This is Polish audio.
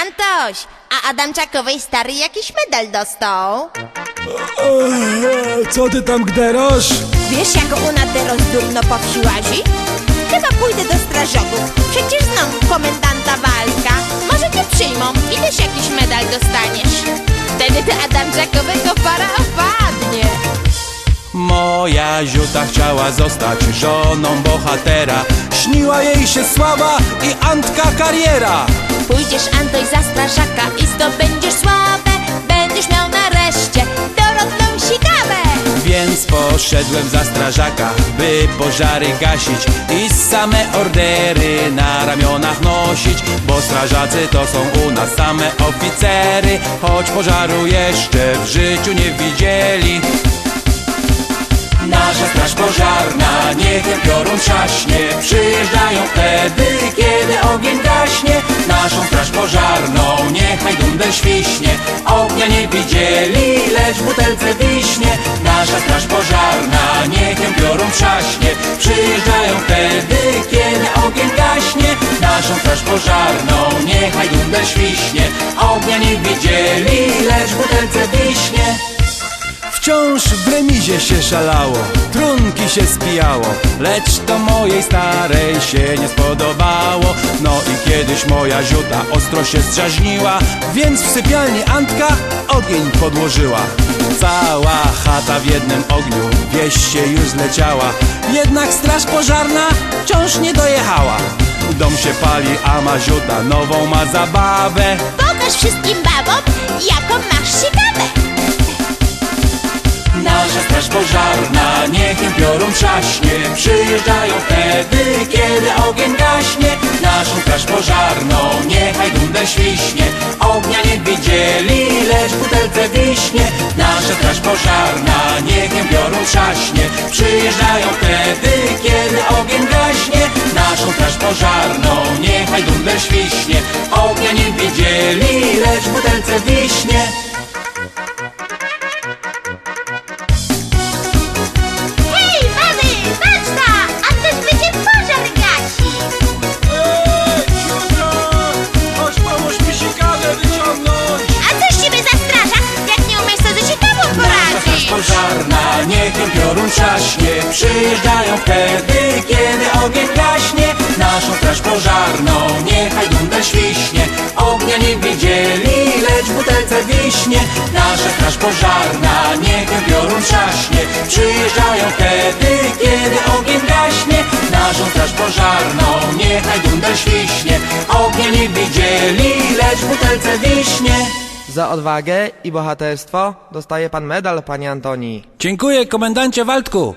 Antoś, a Adamczakowej stary jakiś medal dostał? Eee, Co ty tam gderasz? Wiesz, jak ona teraz dumno po wsi łazi? Chyba pójdę do strażaków. Przecież znam komendanta Walka. Może cię przyjmą i też jakiś medal dostaniesz. Wtedy ty Adamczakowego Moja ziuta chciała zostać żoną bohatera Śniła jej się sława i Antka kariera Pójdziesz Antoś za strażaka i zdobędziesz sławę. Będziesz miał nareszcie dorodną sikawę. Więc poszedłem za strażaka, by pożary gasić I same ordery na ramionach nosić Bo strażacy to są u nas same oficery Choć pożaru jeszcze w życiu nie widzieli Nasza straż pożarna, niech piorun trzaśnie. Przyjeżdżają wtedy, kiedy ogień gaśnie. Naszą straż pożarną, niechaj dundel świśnie. Ognia nie widzieli, lecz w butelce wiśnie. Nasza straż pożarna, niech piorun trzaśnie. Przyjeżdżają wtedy, kiedy ogień gaśnie. Naszą straż pożarną, niechaj dundel świśnie. Ognia nie widzieli, lecz remizie się szalało, trunki się spijało Lecz to mojej starej się nie spodobało. No i kiedyś moja ziuta ostro się zdrażniła Więc w sypialni Antka ogień podłożyła. Cała chata w jednym ogniu, wieś się już zleciała Jednak straż pożarna wciąż nie dojechała. Dom się pali, a maziuta nową ma zabawę. Pokaż wszystkim babom, jaką masz straż pożarna, niech piorun trzaśnie. Przyjeżdżają wtedy, kiedy ogień gaśnie. Naszą straż pożarną, niechaj dundel świśnie. Ognia nie widzieli, lecz butelce wiśnie. Nasza straż pożarna, niech im piorun trzaśnie. Przyjeżdżają wtedy, kiedy ogień gaśnie. Naszą straż pożarną, piorun trzaśnie Przyjeżdżają wtedy, kiedy ogień gaśnie. Naszą straż pożarną, niechaj dundel świśnie. Ognia nie widzieli, lecz w butelce wiśnie Nasza straż pożarna, niech im piorun trzaśnie Przyjeżdżają wtedy, kiedy ogień gaśnie. Naszą straż pożarną, niechaj dundel świśnie. Ognia nie widzieli, lecz w butelce Za odwagę i bohaterstwo dostaje pan medal, panie Antoni. Dziękuję, komendancie Waldku